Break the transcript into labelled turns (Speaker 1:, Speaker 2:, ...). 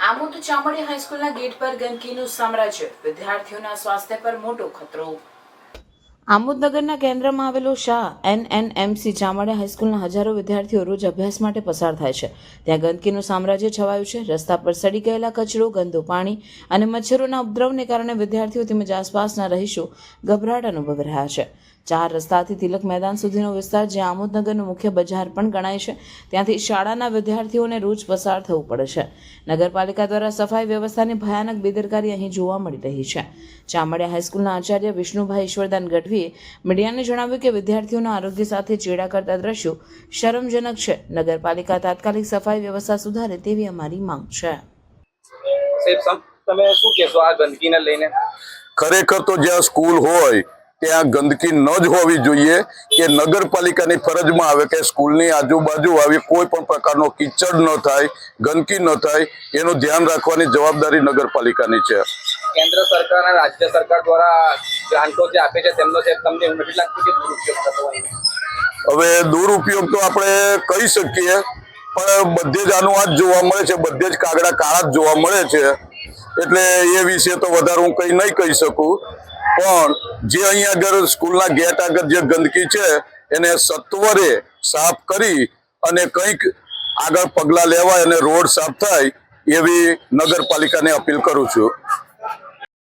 Speaker 1: આમોદ ચામડી હાઈસ્કૂલના ગેટ પર ગંદકીનું સામ્રાજ્ય. વિદ્યાર્થીઓના સ્વાસ્થ્ય પર મોટો ખતરો. આમોદનગરના કેન્દ્રમાં આવેલો શાહ એનએનએમસી ચામડિયા હાઈસ્કૂલના હજારો વિદ્યાર્થીઓ રોજ અભ્યાસ માટે પસાર થાય છે. ત્યાં ગંદકીનું સામ્રાજ્ય છવાયું છે. રસ્તા પર સડી ગયેલા કચરો, ગંદુ પાણી અને મચ્છરોના ઉપદ્રવને કારણે વિદ્યાર્થીઓ તેમજ આસપાસના રહીશો ગભરાટ અનુભવી રહ્યા છે. ચાર રસ્તાથી તિલક મેદાન સુધીનો વિસ્તાર જ્યાં આમોદનગરનું મુખ્ય બજાર પણ ગણાય છે, ત્યાંથી શાળાના વિદ્યાર્થીઓને રોજ પસાર થવું પડે છે. નગરપાલિકા દ્વારા સફાઈ વ્યવસ્થાની ભયાનક બેદરકારી અહીં જોવા મળી રહી છે. ચામડિયા હાઈસ્કૂલના આચાર્ય વિષ્ણુભાઈ ઈશ્વરદાન ગઢવીએ મીડિયાને જણાવ્યું કે વિદ્યાર્થીઓના આરોગ્ય સાથે ચેડા કરતા દ્રશ્યો શરમજનક છે. નગરપાલિકા તાત્કાલિક સફાઈ વ્યવસ્થા સુધારે તેવી અમારી માંગ છે.
Speaker 2: તમે શું કહેશો આ ગંદકીને લઈને?
Speaker 3: ખરેખર તો જ્યાં સ્કૂલ હોય ત્યાં ગંદકી ન જ હોવી જોઈએ કે નગરપાલિકાની ફરજમાં આવે કે સ્કૂલની આજુબાજુ આવી કોઈ પણ પ્રકારનો કિચડ ન થાય ગંદકી ન થાય એનું ધ્યાન રાખવાની જવાબદારી નગરપાલિકાની છે.
Speaker 2: કેન્દ્ર સરકાર અને રાજ્ય સરકાર દ્વારા ગ્રાન્ટો જે આપે છે તેમનો છે, તમને નથી લાગતું કે દુરુપયોગ થતો હોય
Speaker 3: હવે દુરુપયોગ તો આપણે કહી શકીએ, પણ બધે જ આનું આજ જોવા મળે છે, બધે જ કાગડા કાળા જ જોવા મળે છે. એટલે એ વિશે તો વધારે હું કંઈ નહીં કહી શકું. પણ જે અહીંયા આગળ સ્કૂલના ગેટ આગળ જે ગંદકી છે, એને સત્વરે સાફ કરી અને કંઈક આગળ પગલાં લેવાય અને રોડ સાફ થાય, એવી નગરપાલિકાને અપીલ કરું છું.